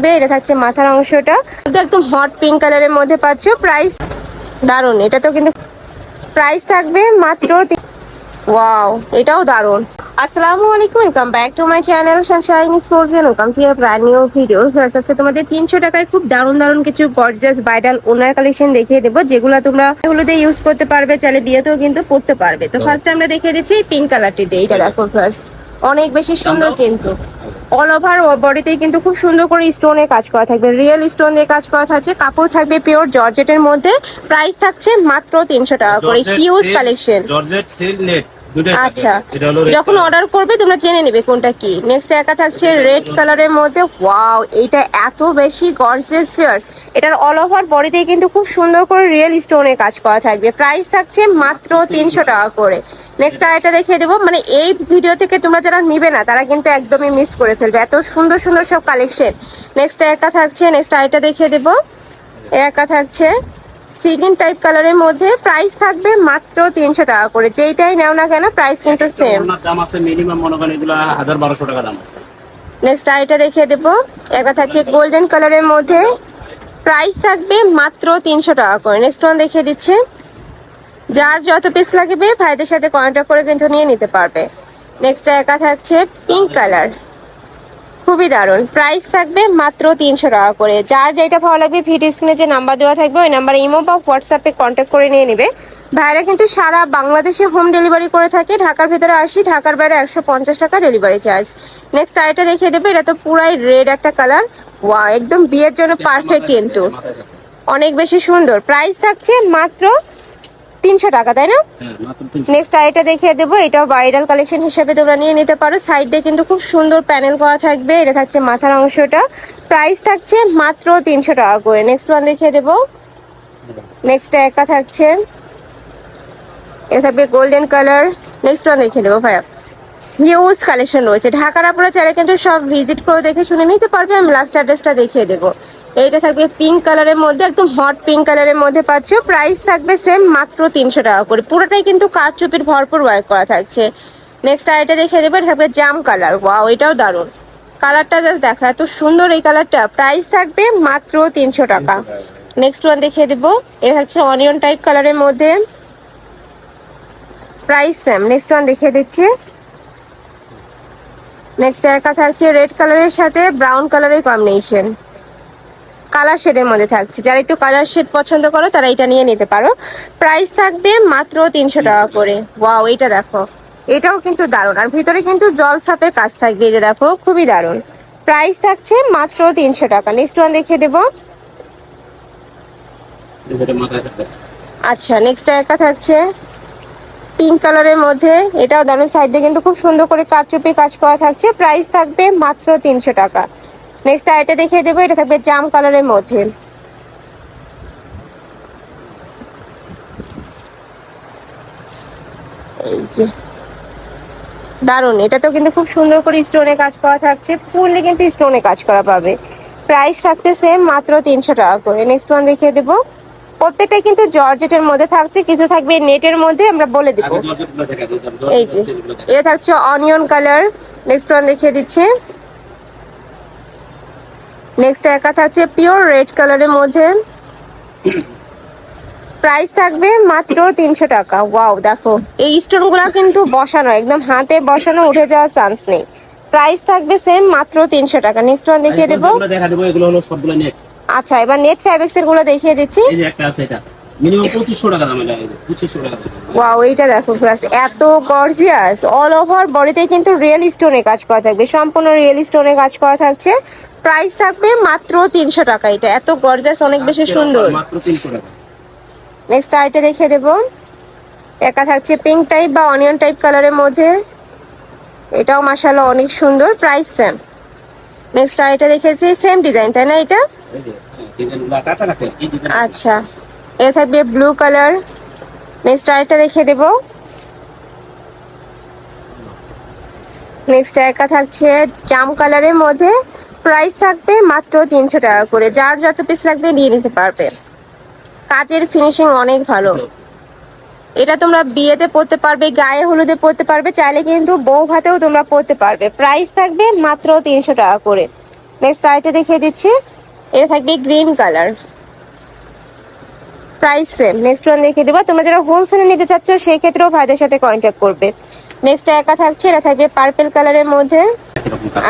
এটা থাকছে মাথার অংশটা। একদম হট পিঙ্ক কালারের মধ্যে পাচ্ছ প্রাইস দারুণ এটা তো কিন্তু প্রাইস থাকবে মাত্র ওয়াও এটাও দারুণ আসসালামু আলাইকুম welcome back to my channel Sunshine Sports welcome to brand new video first আজকে তোমাদের তিনশো টাকায় খুব দারুণ দারুণ কিছু গর্জিয়াস বাইডাল ওনার কালেকশন দেখিয়ে দেবো যেগুলো তোমরা এগুলোতে ইউজ করতে পারবে চাইলে বিয়েতেও কিন্তু পড়তে পারবে। তো ফার্স্ট আমরা দেখিয়ে দিচ্ছি পিঙ্ক কালারটি দিয়ে এটা দেখো ফার্স্ট অনেক বেশি সুন্দর কিন্তু। অল ওভার বডিতেই কিন্তু খুব সুন্দর করে স্টোনের কাজ করা থাকবে। রিয়েল স্টোন দিয়ে কাজ করা থাকছে। কাপড় থাকবে পিওর জর্জেটের মধ্যে। প্রাইস থাকছে মাত্র তিনশো টাকা করে। হিউজ কালেকশন জর্জেট সিল নেট। আচ্ছা এটা যখন অর্ডার করবে তোমরা জেনে নেবে কোনটা কি। নেক্সট একা থাকছে রেড কালারের মধ্যে ওয়াও এইটা এত বেশি গর্জিয়াস ফিয়ার্স এটার অল ওভার বডিতেই কিন্তু খুব সুন্দর করে রিয়েল স্টোনের কাজ করা থাকবে। প্রাইস থাকছে মাত্র তিনশো টাকা। করে। নেক্সট আরেকটা দেখিয়ে দেবো। মানে এই ভিডিও থেকে তোমরা যারা নিবে না তারা কিন্তু একদমই মিস করে ফেলবে। এত সুন্দর সুন্দর সব কালেকশন নেক্সট একা থাকছে নেক্সট আরেকটা দেখিয়ে দেবো। একা থাকছে। সিগিন টাইপ কালারের মধ্যে প্রাইস থাকবে মাত্র তিনশো টাকা করে। যেইটাই নাও না কেন প্রাইস কিন্তু সেম দাম আছে মিনিমাম মনে করেন এগুলো হাজার বারোশো টাকা দাম আছে। নেক্সট আইটা দেখিয়ে দেবো। একটা থাকছে গোল্ডেন কালারের মধ্যে প্রাইস থাকবে মাত্র তিনশো টাকা করে। নেক্সট ওয়ান দেখিয়ে দিচ্ছে। যার যত পিস লাগবে ভাইদের সাথে কন্ট্যাক্ট করে কিন্তু নিয়ে নিতে পারবে। নেক্সট একা থাকছে পিঙ্ক কালার খুবই দারুণ। প্রাইস থাকবে মাত্র তিনশো টাকা করে। যার যেটা ভালো লাগবে ভিডিও স্ক্রিনে যে নাম্বার দেওয়া থাকবে ওই নাম্বারে ইমো বা হোয়াটসঅ্যাপে কন্ট্যাক্ট করে নিয়ে নেবে। ভাইরা কিন্তু সারা বাংলাদেশে হোম ডেলিভারি করে থাকে। ঢাকার ভেতরে আসি ঢাকার বাইরে একশো পঞ্চাশ টাকা ডেলিভারি চার্জ নেক্সট আইটা দেখিয়ে দেবে এটা তো পুরাই রেড একটা কালার ওয়া একদম বিয়ের জন্য পারফেক্ট কিন্তু। অনেক বেশি সুন্দর। প্রাইস থাকছে মাত্র তিনশো টাকা তাই না? হ্যাঁ নেক্সট আরেকটা দেখিয়ে দেবো এটাও ভাইরাল কালেকশন হিসেবে তোমরা নিয়ে নিতে পারো। সাইড দিয়ে কিন্তু খুব সুন্দর প্যানেল করা থাকবে এটা থাকছে মাথার অংশটা। প্রাইস থাকছে মাত্র তিনশো টাকা করে। নেক্সট ওয়ান দেখিয়ে দেবো। নেক্সট একা থাকছে এটা থাকবে গোল্ডেন কালার নেক্সট ওয়ান দেখিয়ে দেবো ভাইয়া। হিউজ কালেকশন রয়েছে। ঢাকার আপনারা চাইলে কিন্তু সব ভিজিট করে দেখে শুনে নিতে পারবে আমি লাস্ট অ্যাড্রেসটা দেখিয়ে দেবো। এইটা থাকবে পিঙ্ক কালারের মধ্যে একদম হট পিঙ্ক কালারের মধ্যে পাচ্ছ। প্রাইস থাকবে সেম মাত্র তিনশো টাকা করে। পুরোটাই কিন্তু কারচুপির ভরপুর ওয়ার্ক করা থাকছে। নেক্সট আইটা দেখিয়ে দেবো এটা থাকবে জাম কালার ওয়াও এটাও দারুণ। কালারটা জাস্ট দেখো এত সুন্দর এই কালারটা প্রাইস থাকবে মাত্র তিনশো টাকা। নেক্সট ওয়ান দেখিয়ে দেবো। এটা হচ্ছে অনিয়ন টাইপ কালারের মধ্যে। প্রাইস সেম নেক্সট ওয়ান দেখিয়ে দিচ্ছি। নেক্সট একা থাকছে রেড কালারের সাথে ব্রাউন কালারের কম্বিনেশন কালার শেডের মধ্যে থাকছে। যারা একটু কালার শেড পছন্দ করো তারা এটা নিয়ে নিতে পারো। প্রাইস থাকবে মাত্র তিনশো টাকা করে। ওয়াও এইটা দেখো। এটাও কিন্তু দারুণ। আর ভিতরে কিন্তু জল সাপের কাজ থাকবে। এই যে দেখো খুবই দারুণ। প্রাইস থাকছে মাত্র তিনশো টাকা। নেক্সট ওয়ান দেখিয়ে দেবো। এটা আচ্ছা নেক্সট একা থাকছে পিঙ্ক কালারের মধ্যে। এটাও দারুণ সাইড দিয়ে কিন্তু খুব সুন্দর করে কারচুপি কাজ করা থাকছে। প্রাইস থাকবে মাত্র তিনশো টাকা। নেক্সট আইটা দেখিয়ে দেবো, এটা থাকবে জাম কালারের মধ্যে। এই যে। দারুণ এটা তো কিন্তু খুব সুন্দর করে স্টোনে কাজ করা থাকছে। ফুললে কিন্তু স্টোনে কাজ করা পাবে। প্রাইস থাকছে সেম মাত্র তিনশো টাকা করে। নেক্সট ওয়ান দেখিয়ে দেবো। প্রত্যেকটাই কিন্তু জর্জেটের মধ্যে থাকছে কিছু থাকবে নেটের মধ্যে আমরা বলে দেবো। জর্জেট এই যে এটা থাকছে অনিয়ন কালার নেক্সট ওয়ান দেখিয়ে দিচ্ছে। নেক্সট একা থাকছে পিওর রেড কালারের মধ্যে। প্রাইস থাকবে মাত্র তিনশো টাকা। ওয়াও দেখো এই স্টোনগুলো কিন্তু বসানো একদম হাতে বসানো উঠে যাওয়ার চান্স নেই। প্রাইস থাকবে সেম মাত্র তিনশো টাকা। নেক্সট ওয়ান দেখিয়ে দেবো। দেখা দেবো এগুলো হলো সবগুলো নেট আচ্ছা এবার নেট ফ্যাব্রিক্স এরগুলো দেখিয়ে দিচ্ছি। এই যে একটা আছে এটা। মিনিমাম পঁচিশশো টাকা দাম এটা পঁচিশশো টাকা ওয়াও এইটা দেখো ফ্লার্স এত গর্জিয়াস অল ওভার বডিতে কিন্তু রিয়েল স্টোনে কাজ করা থাকবে সম্পূর্ণ রিয়েল স্টোনে কাজ করা থাকছে। প্রাইস থাকবে মাত্র তিনশো টাকা এটা এত গর্জিয়াস অনেক বেশি সুন্দর। মাত্র তিনশো টাকা। নেক্সট আইটা দেখে দেবো। একা থাকছে পিঙ্ক টাইপ বা অনিয়ন টাইপ কালারের মধ্যে। এটাও মাসাল্লাহ অনেক সুন্দর প্রাইস সেম নেক্সট আইটা দেখেছি সেম ডিজাইন তাই না এটা? আচ্ছা। এটা থাকবে ব্লু কালার নেক্সট আরেকটা দেখে দেব। নেক্সট একা থাকছে জাম কালারের মধ্যে। প্রাইস থাকবে মাত্র তিনশো টাকা করে। যার যত পিস লাগবে নিয়ে নিতে পারবে। কাজের ফিনিশিং অনেক ভালো। এটা তোমরা বিয়েতে পড়তে পারবে গায়ে হলুদে পড়তে পারবে চাইলে কিন্তু বউ ভাতেও তোমরা পড়তে পারবে। প্রাইস থাকবে মাত্র তিনশো টাকা করে। নেক্সট আরেকটা দেখিয়ে দিচ্ছি। এটা থাকবে green colour price same next one দেখিয়ে দেবো। তোমরা যারা হোলসেলে নিতে চাচ্ছ সেই ক্ষেত্রেও ভাইদের সাথে কন্ট্যাক্ট করবে। নেক্সট একা থাকছে এটা থাকবে পার্পেল কালারের মধ্যে।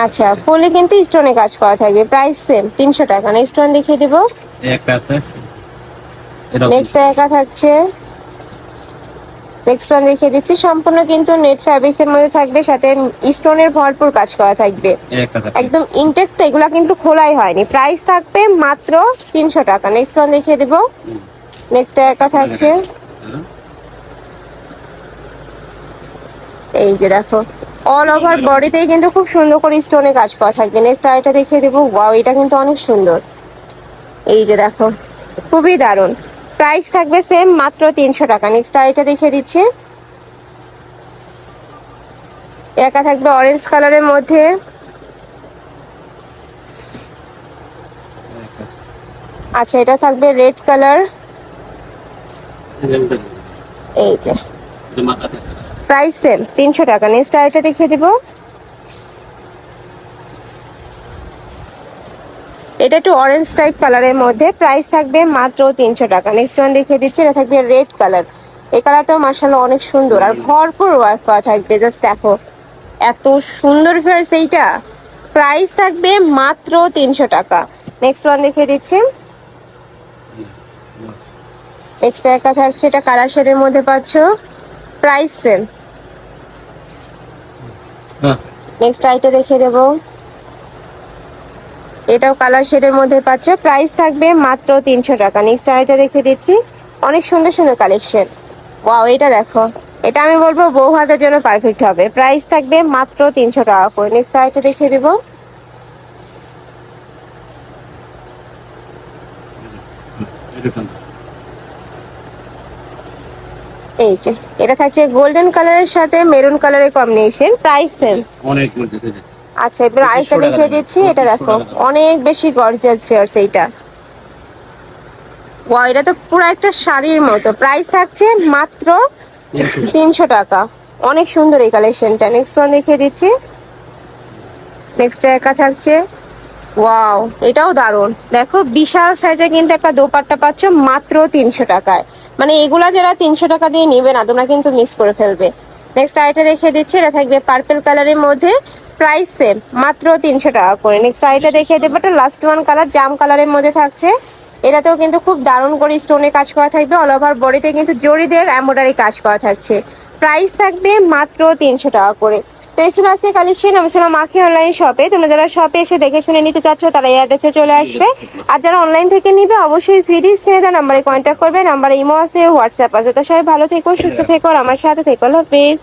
আচ্ছা ফুলে কিন্তু স্টোনে কাজ করা থাকবে। প্রাইস সেম তিনশো টাকা। নেক্সট ওয়ান দেখিয়ে দেবো। নেক্সট একা থাকছে। নেক্সট ওয়ান দেখিয়ে দিচ্ছি। সম্পূর্ণ কিন্তু নেট ফ্যাব্রিক্স এর মধ্যে থাকবে সাথে স্টোনের ভরপুর কাজ করা থাকবে। একটা একদম ইনটেক তো এগুলা কিন্তু খোলাই হয়নি। প্রাইস থাকবে মাত্র তিনশো টাকা। নেক্সট ওয়ান দেখিয়ে দেবো। নেক্সট একা থাকছে। হ্যাঁ? এই যে দেখো অল ওভার বডিতেই কিন্তু খুব সুন্দর করে স্টোনে কাজ করা থাকবে। নেক্সট আরেকটা দেখিয়ে দেবো। ওয়াও এটা কিন্তু অনেক সুন্দর। এই যে দেখো খুবই দারুণ। প্রাইস থাকবে সেম মাত্র তিনশো টাকা। নেক্সট আরেকটা দেখিয়ে দিচ্ছি। একা থাকবে অরেঞ্জ কালারের মধ্যে। আচ্ছা এটা থাকবে রেড কালার এই যে। প্রাইস সেম তিনশো টাকা। নেক্সট আরেকটা দেখিয়ে দিব। এটা একটু অরেঞ্জ টাইপ কালারের মধ্যে। প্রাইস থাকবে মাত্র তিনশো টাকা। নেক্সট ওয়ান দেখিয়ে দিচ্ছি এটা থাকবে রেড কালার এই কালারটাও মার্শাল্লাহ অনেক সুন্দর। আর ভরপুর ওয়ার্ক করা থাকবে জাস্ট দেখো। এত সুন্দর ফেয়ার্স এইটা। প্রাইস থাকবে মাত্র তিনশো টাকা। নেক্সট ওয়ান দেখিয়ে দিচ্ছি। নেক্সট একা থাকছে এটা কালার শেডের মধ্যে পাচ্ছ। প্রাইস সেম নেক্সট আইটা দেখিয়ে দেবো। এটাও কালার শেডের মধ্যে পাচ্ছ। প্রাইস থাকবে মাত্র তিনশো টাকা। নেক্সট আইটা দেখে দিচ্ছি। অনেক সুন্দর সুন্দর কালেকশন ওয়াও এটা দেখো। এটা আমি বলব বউ হাতের জন্য পারফেক্ট হবে। প্রাইস থাকবে মাত্র তিনশো টাকা করে। নেক্সট আইটা দেখিয়ে দেবো। এই যে, এটা থাকছে গোল্ডেন কালারের সাথে মেরুন কালারের কম্বিনেশন প্রাইস সেম অনেক আচ্ছা এবার 2500 আরেকটা দেখিয়ে দিচ্ছি এটা দেখো। অনেক বেশি গর্জিয়াস ফেয়ার্স এইটা। ওয়া এটা তো পুরো একটা শাড়ির মতো। প্রাইস থাকছে মাত্র। তিনশো টাকা। অনেক সুন্দর এই কালেকশনটা নেক্সট ওয়ান দেখিয়ে দিচ্ছি। নেক্সট একা থাকছে। ওয়াও এটাও দারুণ। দেখো বিশাল সাইজে কিন্তু একটা দোপাট্টা পাচ্ছ মাত্র তিনশো টাকায়। মানে এগুলা যারা তিনশো টাকা দিয়ে নিবে না তোমরা কিন্তু মিস করে ফেলবে। নেক্সট আইটা দেখিয়ে দিচ্ছি এটা থাকবে পার্পেল কালারের মধ্যে। প্রাইস সেম মাত্র তিনশো টাকা করে। নেক্সট আইটা দেখিয়ে দেবো, এটা লাস্ট ওয়ান কালার জাম কালারের মধ্যে থাকছে। এটাতেও কিন্তু খুব দারুণ করে স্টোনে কাজ করা থাকবে। অল ওভার বডিতে কিন্তু জড়ি দিয়ে এম্ব্রয়ডারি কাজ করা থাকছে। প্রাইস থাকবে মাত্র তিনশো টাকা করে। তো এই ছিল কালেকশন আমি ছিলাম মাখি অনলাইন শপে তোমরা যারা শপে এসে দেখে শুনে নিতে চাচ্ছ, তারা এই অ্যাড্রেসে চলে আসবে। আর যারা অনলাইন থেকে নিবে, অবশ্যই ফ্রি স্ক্রিনে দেওয়া নাম্বারে কন্ট্যাক্ট করবে। নাম্বারে ইমো আছে হোয়াটসঅ্যাপ আছে। তো সবাই ভালো থেকো, সুস্থ থেকো, আর আমার সাথে থেকো হাফেজ।